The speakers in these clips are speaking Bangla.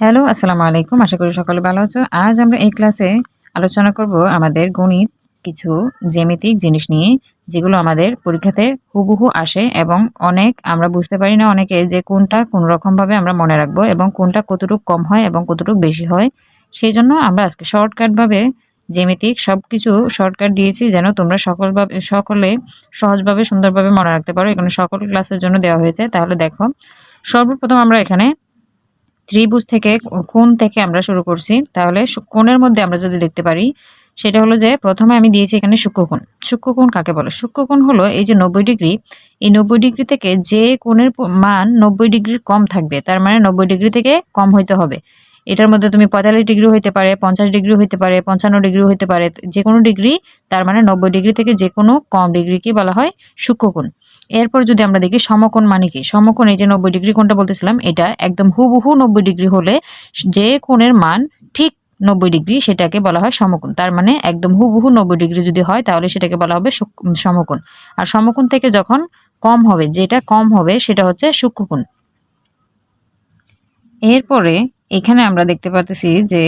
হ্যালো, আসসালামু আলাইকুম। আশা করি সকলে ভালো আছো। আজ আমরা এই ক্লাসে আলোচনা করব আমাদের গণিত কিছু জ্যামিতিক জিনিস নিয়ে, যেগুলো আমাদের পরীক্ষাতে হুবহু আসে এবং অনেক আমরা বুঝতে পারি না অনেকে যে কোনটা কোন রকমভাবে আমরা মনে রাখব এবং কোনটা কতটুকু কম হয় এবং কতটুকু বেশি হয়। সেই জন্য আমরা আজকে শর্টকাটভাবে জ্যামিতিক সব কিছু শর্টকাট দিয়েছি যেন তোমরা সকলভাবে, সকলে সহজভাবে, সুন্দরভাবে মনে রাখতে পারো। এখানে সকল ক্লাসের জন্য দেওয়া হয়েছে। তাহলে দেখো, সর্বপ্রথম আমরা এখানে ত্রিভুজ থেকে কোন থেকে আমরা শুরু করছি, তাহলে কোণের মধ্যে আমরা যদি দেখতে পারি, সেটা হলো যে প্রথমে আমি দিয়েছি এখানে সূক্ষ্মকোণ সূক্ষ্মকোণ কাকে বলে? সূক্ষ্মকোণ হলো এই যে নব্বই ডিগ্রি, এই নব্বই ডিগ্রি থেকে যে কোণের মান নব্বই ডিগ্রির কম থাকবে, তার মানে নব্বই ডিগ্রি থেকে কম হইতে হবে। এটার মধ্যে তুমি পঁয়তাল্লিশ ডিগ্রি হইতে পারে, পঞ্চাশ ডিগ্রি হইতে পারে, পঞ্চান্ন ডিগ্রি হইতে পারে যে কোনো ডিগ্রি, তার মানে নব্বই ডিগ্রি থেকে যে কোনো কম ডিগ্রিকে বলা হয়, সূক্ষ্মকোণ। এরপর যদি আমরা দেখি সমকোণ মানে কি? সমকোণ এই যে নব্বই ডিগ্রি কোনটা বলতেছিলাম, এটা একদম হুবহু নব্বই ডিগ্রি হলে যে কোণের মান ঠিক নব্বই ডিগ্রি সেটাকে বলা হয় সমকোণ। তার মানে একদম হুবহু নব্বই ডিগ্রি যদি হয়, তাহলে সেটাকে বলা হবে সমকোণ। আর সমকোণ থেকে যখন কম হবে, যেটা কম হবে সেটা হচ্ছে সূক্ষ্মকোণ। এরপরে এখানে আমরা দেখতে পাচ্ছি যে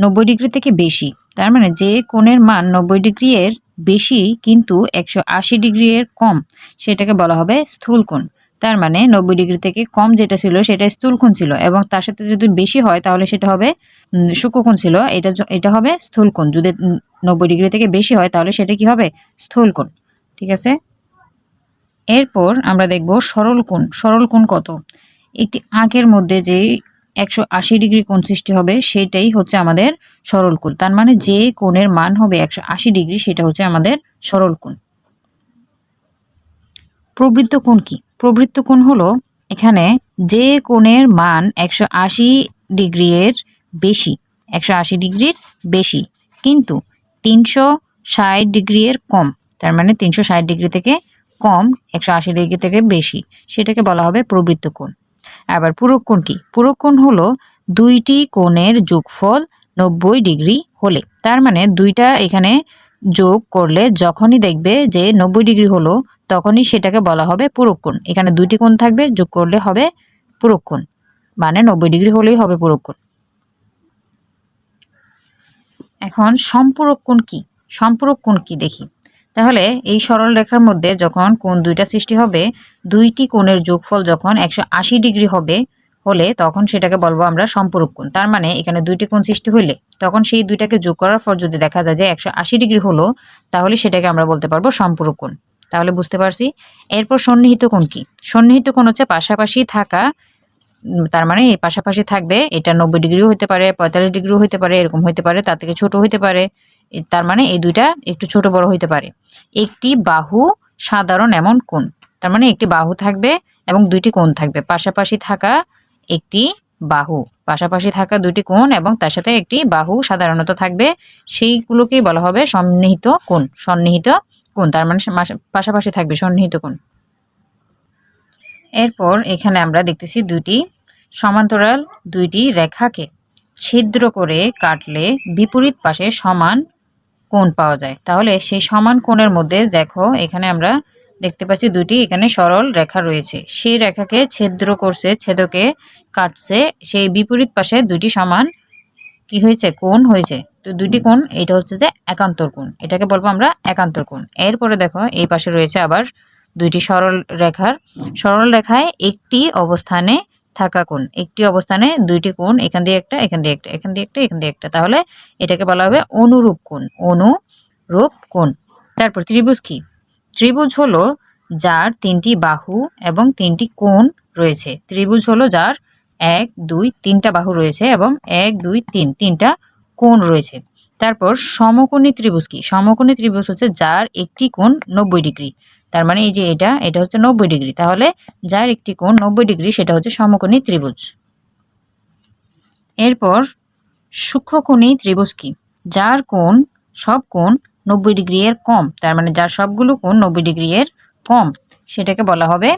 নব্বই ডিগ্রি থেকে বেশি। তার মানে যে কোণের মান নব্বই ডিগ্রি এর বেশি কিন্তু একশো আশি ডিগ্রি এর কম, সেটাকে বলা হবে স্থূল কোণ। তার মানে নব্বই ডিগ্রি থেকে কম যেটা ছিল সেটা স্থূল কোণ ছিল এবং তার সাথে যদি বেশি হয় তাহলে সেটা হবে সূক্ষ্মকোণ ছিল, এটা এটা হবে স্থূল কোণ। যদি নব্বই ডিগ্রি থেকে বেশি হয় তাহলে সেটা কি হবে? স্থূল কোণ। ঠিক আছে? এরপর আমরা দেখব সরল কোণ। সরল কোণ কত? একটি আঁকের মধ্যে যে একশো আশি ডিগ্রি কোণ সৃষ্টি হবে, সেটাই হচ্ছে আমাদের সরল কোণ। তার মানে যে কোণের মান হবে একশো আশি ডিগ্রি, সেটা হচ্ছে আমাদের সরল কোণ। প্রবৃত্ত কোণ কি? প্রবৃত্ত কোণ হলো এখানে যে কোণের মান একশো আশি ডিগ্রি এর বেশি, একশো আশি ডিগ্রির বেশি, কিন্তু তিনশো ষাট ডিগ্রি এর কম, তার মানে তিনশো ষাট ডিগ্রি থেকে কম, একশো আশি ডিগ্রি থেকে বেশি, সেটাকে বলা হবে প্রবৃত্ত কোণ। আবার পূরক কোণ কি? পূরক কোণ হলো দুইটি কোণের যোগফল নব্বই ডিগ্রি হলে। তার মানে দুইটা এখানে যোগ করলে যখনই দেখবে যে নব্বই ডিগ্রি হলো, তখনই সেটাকে বলা হবে পূরক কোণ। এখানে দুইটি কোণ থাকবে, যোগ করলে হবে পূরক কোণ। মানে নব্বই ডিগ্রি হলেই হবে পূরক কোণ। এখন সম্পূরক কোণ কি? সম্পূরক কোণ কি দেখি। তাহলে এই সরল রেখার মধ্যে যখন কোণ দুইটা সৃষ্টি হবে, দুইটি কোণের যোগফল যখন একশো আশি ডিগ্রি হবে, হলে তখন সেটাকে বলব আমরা সম্পূরক কোণ। তার মানে এখানে দুইটি কোণ সৃষ্টি হইলে তখন সেই দুইটাকে যোগ করার পর যদি দেখা যায় যে একশো আশি ডিগ্রি হলো, তাহলে সেটাকে আমরা বলতে পারব সম্পূরক কোণ। তাহলে বুঝতে পারছি? এরপর সন্নিহিত কোণ কি? সন্নিহিত কোণ হচ্ছে পাশাপাশি থাকা, তার মানে এই পাশাপাশি থাকবে, এটা নব্বই ডিগ্রিও হতে পারে, পঁয়তাল্লিশ ডিগ্রিও হতে পারে, এরকম হতে পারে, তার থেকে ছোট হতে পারে। তার মানে এই দুইটা একটু ছোট বড় হতে পারে। একটি বাহু সাধারণ এমন কোণ, তার মানে একটি বাহু থাকবে এবং দুইটি কোণ থাকবে। পাশাপাশি থাকা একটি বাহু, পাশাপাশি থাকা দুটি কোণ এবং তার সাথে একটি বাহু সাধারণত থাকবে। সেইগুলোকেই বলা হবে সন্নিহিত কোণ সন্নিহিত কোণ, তার মানে পাশাপাশি থাকবে সন্নিহিত কোণ। এরপর এখানে আমরা দেখতেছি দুটি সমান্তরাল, দুইটি রেখাকে ছিদ্র করে কাটলে বিপরীত পাশে সমান কোণ পাওয়া যায়। তাহলে সেই সমান কোণের মধ্যে দেখো, এখানে আমরা দেখতে পাচ্ছি দুটি এখানে সরল রেখা রয়েছে। সেই রেখাকে ছেদ্র করছে, ছেদকে কাটছে, সেই বিপরীত পাশে দুটি সমান কি হয়েছে? কোণ হয়েছে। তো দুটি কোণ এটা হচ্ছে যে একান্তর কোণ। এটাকে বলব আমরা একান্তর কোণ। এরপরে দেখো, এই পাশে রয়েছে আবার দুইটি সরল রেখার। সরল রেখায় একটি অবস্থানে থাকা কোণ? একটি অবস্থানে দুইটি কোণ, এখান দিয়ে একটা, এখান দিয়ে একটা, এখান দিয়ে একটা, এখান দিয়ে একটা। তাহলে এটাকে বলা হবে অনুরূপ কোণ অনুরূপ কোণ। তারপর ত্রিভুজ কি? ত্রিভুজ হলো যার তিনটি বাহু এবং তিনটি কোণ রয়েছে। ত্রিভুজ হলো যার এক, দুই, তিনটা বাহু রয়েছে এবং এক, দুই, তিন, তিনটা কোণ রয়েছে। তারপর সমকোণী ত্রিভুজ কি? সমকোণী ত্রিভুজ হচ্ছে যার একটি কোণ নব্বই ডিগ্রি। তার মানে এই যে এটা এটা হচ্ছে নব্বই ডিগ্রি। তাহলে যার একটি কোণ নব্বই ডিগ্রি, সেটা হচ্ছে সমকোণী ত্রিভুজ। এরপর সূক্ষ্মকোণী ত্রিভুজ কি? যার কোণ, সব কোণ নব্বই ডিগ্রি এর কম, তার মানে যার সবগুলো কোণ নব্বই ডিগ্রি এর কম, সেটাকে বলা হবে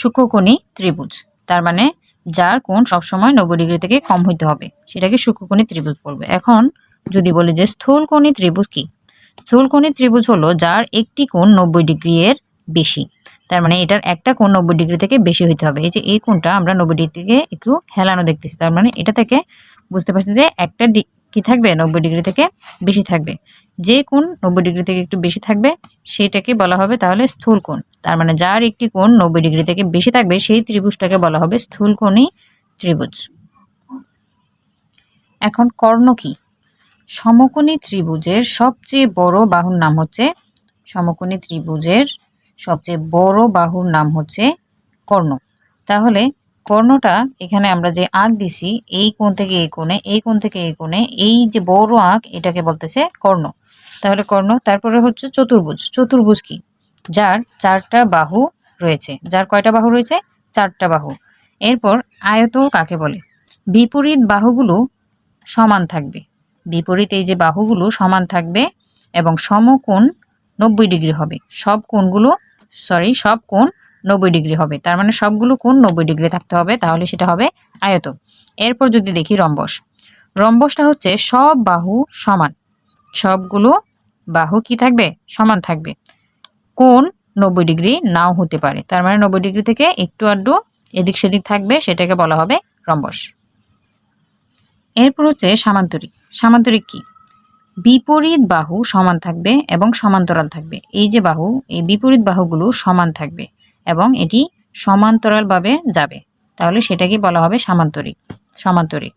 সূক্ষ্মকোণী ত্রিভুজ। তার মানে যার কোণ সবসময় নব্বই ডিগ্রি থেকে কম হইতে হবে, সেটাকে সূক্ষ্মকোণী ত্রিভুজ বলবে। এখন যদি বলি যে স্থূলকোণী ত্রিভুজ কি? স্থূলকোণী ত্রিভুজ হলো যার একটি কোণ নব্বই ডিগ্রি এর বেশি। তার মানে এটার একটা কোণ নব্বই ডিগ্রি থেকে বেশি হইতে হবে। এই যে এই কোণটা আমরা নব্বই ডিগ্রি থেকে একটু হেলানো দেখতেছি। তার মানে এটা থেকে বুঝতে পারছি যে একটা কি থাকবে? নব্বই ডিগ্রি থেকে বেশি থাকবে। যে কোণ নব্বই ডিগ্রি থেকে একটু বেশি থাকবে, সেটাকে বলা হবে তাহলে স্থূল কোণ। তার মানে যার একটি কোণ নব্বই ডিগ্রি থেকে বেশি থাকবে, সেই ত্রিভুজটাকে বলা হবে স্থূল কোণী ত্রিভুজ। এখন কর্ণ কি? সমকোণী ত্রিভুজের সবচেয়ে বড় বাহুর নাম হচ্ছে, সমকোণী ত্রিভুজের সবচেয়ে বড় বাহুর নাম হচ্ছে কর্ণ। তাহলে কর্ণটা এখানে আমরা যে আঁক দিছি, এই কোণ থেকে এই কোণে, এই কোণ থেকে এই কোণে, এই যে বড় আঁক এটাকে বলতেছে কর্ণ। তাহলে কর্ণ, তারপরে হচ্ছে চতুর্ভুজ। চতুর্ভুজ কি? যার চারটা বাহু রয়েছে। যার কয়টা বাহু রয়েছে? চারটা বাহু। এরপর আয়ত কাকে বলে? বিপরীত বাহুগুলো সমান থাকবে। বিপরীত এই যে বাহুগুলো সমান থাকবে এবং সমকোণ নব্বই ডিগ্রি হবে। সব কোণগুলো সরি সব কোণ নব্বই ডিগ্রি হবে। তার মানে সবগুলো কোণ নব্বই ডিগ্রি থাকতে হবে, তাহলে সেটা হবে আয়ত। এরপর যদি দেখি রম্বস। রম্বসটা হচ্ছে সব বাহু সমান। সবগুলো বাহু কি থাকবে? সমান থাকবে। কোণ নব্বই ডিগ্রি নাও হতে পারে। তার মানে নব্বই ডিগ্রি থেকে একটু আড্ডু এদিক সেদিক থাকবে, সেটাকে বলা হবে রম্বস। এরপর হচ্ছে সামান্তরিক। সামান্তরিক কি? বিপরীত বাহু সমান থাকবে এবং সমান্তরাল থাকবে। এই যে বাহু, এই বিপরীত বাহুগুলো সমান থাকবে এবং এটি সমান্তরালভাবে যাবে। তাহলে সেটাকে বলা হবে সামান্তরিক। সমান্তরিক।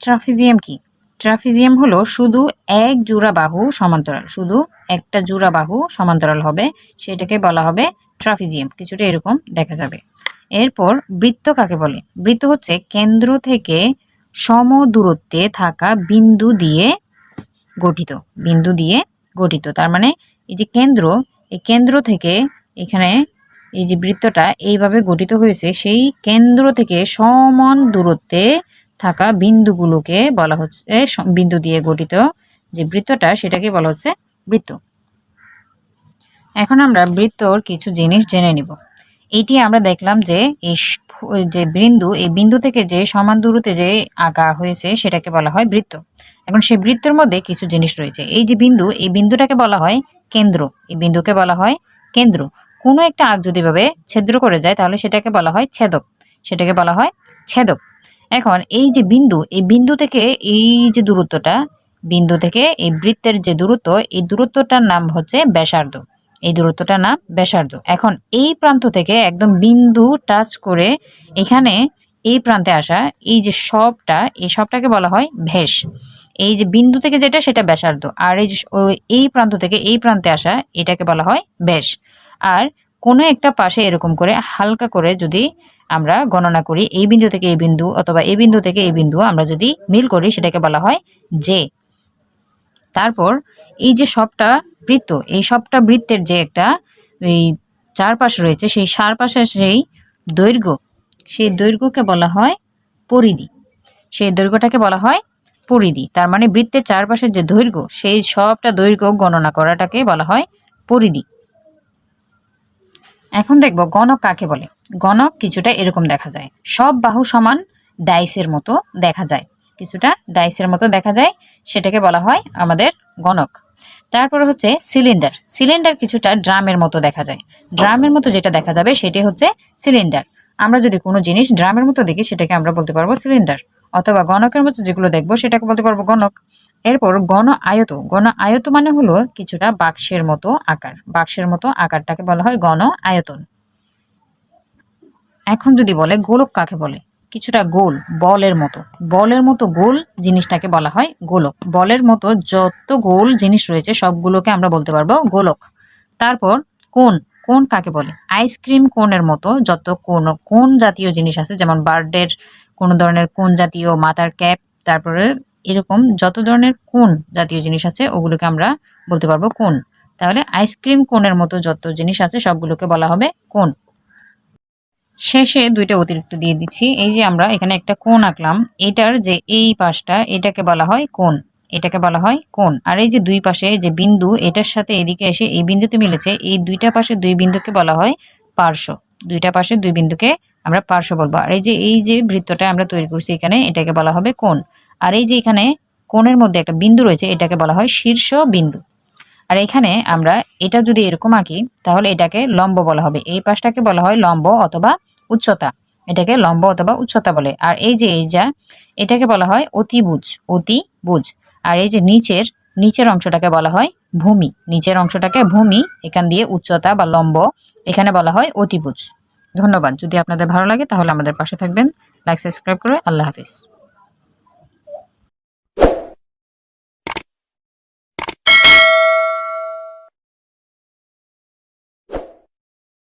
ট্রাফিজিয়াম কি? ট্রাফিজিয়াম হলো শুধু এক জোড়া বাহু সমান্তরাল। শুধু একটা জোড়া বাহু সমান্তরাল হবে। সেটাকে বলা হবে ট্রাফিজিয়াম। কিছুটা এরকম দেখা যাবে। এরপর বৃত্ত কাকে বলে? বৃত্ত হচ্ছে কেন্দ্র থেকে সম দূরত্বে থাকা বিন্দু দিয়ে গঠিত, বিন্দু দিয়ে গঠিত। তার মানে এই যে কেন্দ্র, এই কেন্দ্র থেকে এখানে এই যে বৃত্তটা এইভাবে গঠিত হয়েছে, সেই কেন্দ্র থেকে সমান দূরত্বে থাকা বিন্দুগুলোকে বলা হচ্ছে বিন্দু দিয়ে গঠিত যে বৃত্তটা, সেটাকে বলা হচ্ছে বৃত্ত। এখন আমরা বৃত্তর কিছু জিনিস জেনে নিব। এইটি আমরা দেখলাম যে এই যে বিন্দু, এই বিন্দু থেকে যে সমান দূরত্বে যে আঁকা হয়েছে সেটাকে বলা হয় বৃত্ত। এখন সেই বৃত্তের মধ্যে কিছু জিনিস রয়েছে। এই যে বিন্দু, এই বিন্দুটাকে বলা হয় কেন্দ্র। এই বিন্দুকে বলা হয় কেন্দ্র। কোনো একটা আঁক যদি ভাবে ছেদ্র করে যায়, তাহলে সেটাকে বলা হয় ছেদক। সেটাকে বলা হয় ছেদক। এখন এই যে বিন্দু, এই বিন্দু থেকে এই যে দূরত্বটা, বিন্দু থেকে এই বৃত্তের যে দূরত্ব, এই দূরত্বটার নাম হচ্ছে ব্যাসার্ধ। এই দূরত্বটা নাম ব্যাসার্ধ। এখন এই প্রান্ত থেকে একদম বিন্দু টাচ করে এখানে এই প্রান্তে আসা এই যে সবটা, এই সবটাকে বলা হয় ভেষ এই যে বিন্দু থেকে যেটা, সেটা ব্যাসার্ধ। আর এই যে এই প্রান্ত থেকে এই প্রান্তে আসা এটাকে বলা হয় ব্যাস আর কোনো একটা পাশে এরকম করে হালকা করে যদি আমরা গণনা করি, এই বিন্দু থেকে এই বিন্দু অথবা এই বিন্দু থেকে এই বিন্দু আমরা যদি মিল করি, সেটাকে বলা হয় যে তারপর এই যে সবটা বৃত্ত, এই সবটা বৃত্তের যে একটা এই চারপাশ রয়েছে, সেই চারপাশের সেই দৈর্ঘ্য, সেই দৈর্ঘ্যকে বলা হয় পরিধি। সেই দৈর্ঘ্যটাকে বলা হয় পরিধি। তার মানে বৃত্তের চারপাশের যে দৈর্ঘ্য, সেই সবটা দৈর্ঘ্য গণনা করাটাকে বলা হয় পরিধি। এখন দেখব গণক কাকে বলে? গণক কিছুটা এরকম দেখা যায়। সব বাহু সমান ডাইসের মতো দেখা যায়। কিছুটা ডাইসের মতো দেখা যায় সেটাকে বলা হয় আমাদের গণক। তারপরে হচ্ছে সিলিন্ডার। সিলিন্ডার কিছুটা ড্রামের মতো দেখা যায়। ড্রামের মতো যেটা দেখা যাবে সেটি হচ্ছে সিলিন্ডার। আমরা যদি কোনো জিনিস ড্রামের মতো দেখি, সেটাকে আমরা বলতে পারব সিলিন্ডার। অথবা গণকের মতো যেগুলো দেখব, সেটাকে বলতে পারব গণক। এরপর গণ আয়ত। গণ আয়ত মানে হলো কিছুটা বাক্সের মতো আকার। বাক্সের মতো আকারটাকে বলা হয় গণ আয়তন। এখন যদি বলে গোলক কাকে বলে? কিছুটা গোল, বলের মতো। বলের মতো গোল জিনিসটাকে বলা হয় গোলক। বলের মতো যত গোল জিনিস রয়েছে, সবগুলোকে আমরা বলতে পারব গোলক। তারপর কোন কোন কাকে বলে? আইসক্রিম কোনের মতো যত কোন কোন জাতীয় জিনিস আছে, যেমন বার্থডের কোনো ধরনের কোন জাতীয়, মাথার ক্যাপ তারপরে এরকম যত ধরনের কোন জাতীয় জিনিস আছে, ওগুলোকে আমরা বলতে পারব কোন। তাহলে আইসক্রিম কোনের মতো যত জিনিস আছে, সবগুলোকে বলা হবে কোন। শেষে দুইটা অতিরিক্ত দিয়ে দিচ্ছি। এই যে আমরা এখানে একটা কোণ আঁকলাম, এটার যে এই পাশটা, এটাকে বলা হয় কোণ। এটাকে বলা হয় কোণ। আর এই যে দুই পাশে যে বিন্দু, এটার সাথে এদিকে এসে এই বিন্দুতে মিলেছে, এই দুইটা পাশে দুই বিন্দুকে বলা হয় পার্শ্ব। দুইটা পাশে দুই বিন্দুকে আমরা পার্শ্ব বলব। আর এই যে এই যে বৃত্তটা আমরা তৈরি করছি এখানে, এটাকে বলা হবে কোণ। আর এই যে এখানে কোণের মধ্যে একটা বিন্দু রয়েছে, এটাকে বলা হয় শীর্ষ বিন্দু। আর এখানে আমরা এটা যদি এরকম আঁকি, তাহলে এটাকে লম্ব বলা হবে। এই পাশটাকে বলা হয় লম্ব অথবা উচ্চতা, এটাকে লম্ব অথবা উচ্চতা বলে। আর এই যে এই যা, এটাকে বলা হয় অতিভুজ অতিভুজ। আর এই যে নিচের নিচের অংশটাকে বলা হয় ভূমি। নিচের অংশটাকে ভূমি, এখান দিয়ে উচ্চতা বা লম্ব, এখানে বলা হয় অতিবুজ ধন্যবাদ। যদি আপনাদের ভালো লাগে তাহলে আমাদের পাশে থাকবেন। লাইক সাবস্ক্রাইব করে আল্লাহ হাফিজ।